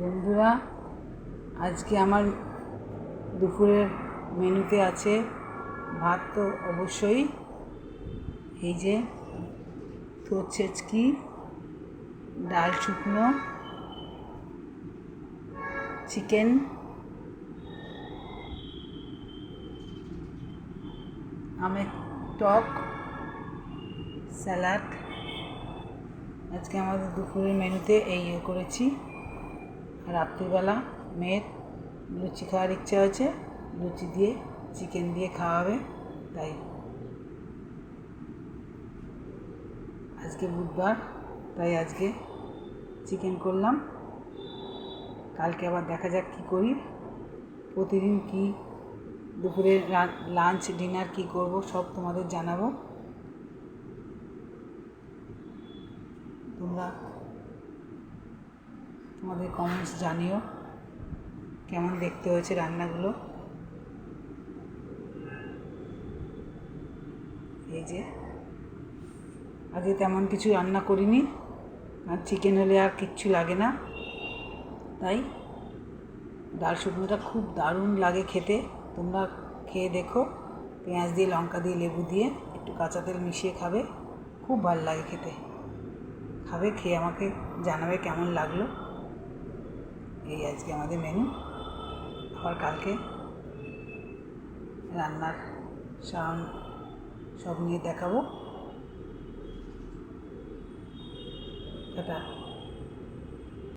বন্ধুরা, আজকে আমার দুপুরের মেনুতে আছে ভাত তো অবশ্যই। এই যে থোর ছেচকি ডাল শুকনো, চিকেন, আমের টক, স্যালাড। আজকে আমাদের দুপুরের মেনুতে এই ইয়ে করেছি। রাত্রিবেলা মেয়ের লুচি খাওয়ার ইচ্ছা আছে, লুচি দিয়ে চিকেন দিয়ে খাওয়াবে, তাই। আজকে বুধবার, তাই আজকে চিকেন করলাম। কালকে আবার দেখা যাক কী করি। প্রতিদিন কি দুপুরে লাঞ্চ ডিনার কি করব, সব তোমাদের জানাব। তোমরা তোমাদের কমেন্টস জানিও। কেমন দেখতে হয়েছে রান্নাগুলো? এই যে আজকে তেমন কিছু রান্না করিনি। আর চিকেন হলে আর কিচ্ছু লাগে না। তাই ডাল শুকনোটা খুব দারুণ লাগে খেতে। তোমরা খেয়ে দেখো। পেঁয়াজ দিয়ে, লঙ্কা দিয়ে, লেবু দিয়ে একটু কাঁচা তেল মিশিয়ে খাবে। খুব ভালো লাগে খেতে। খাবে, খেয়ে আমাকে জানাবে কেমন লাগল। এই আজকে আমাদের মেনু আবার কালকে রান্নার সান সব নিয়ে দেখাবো। এটা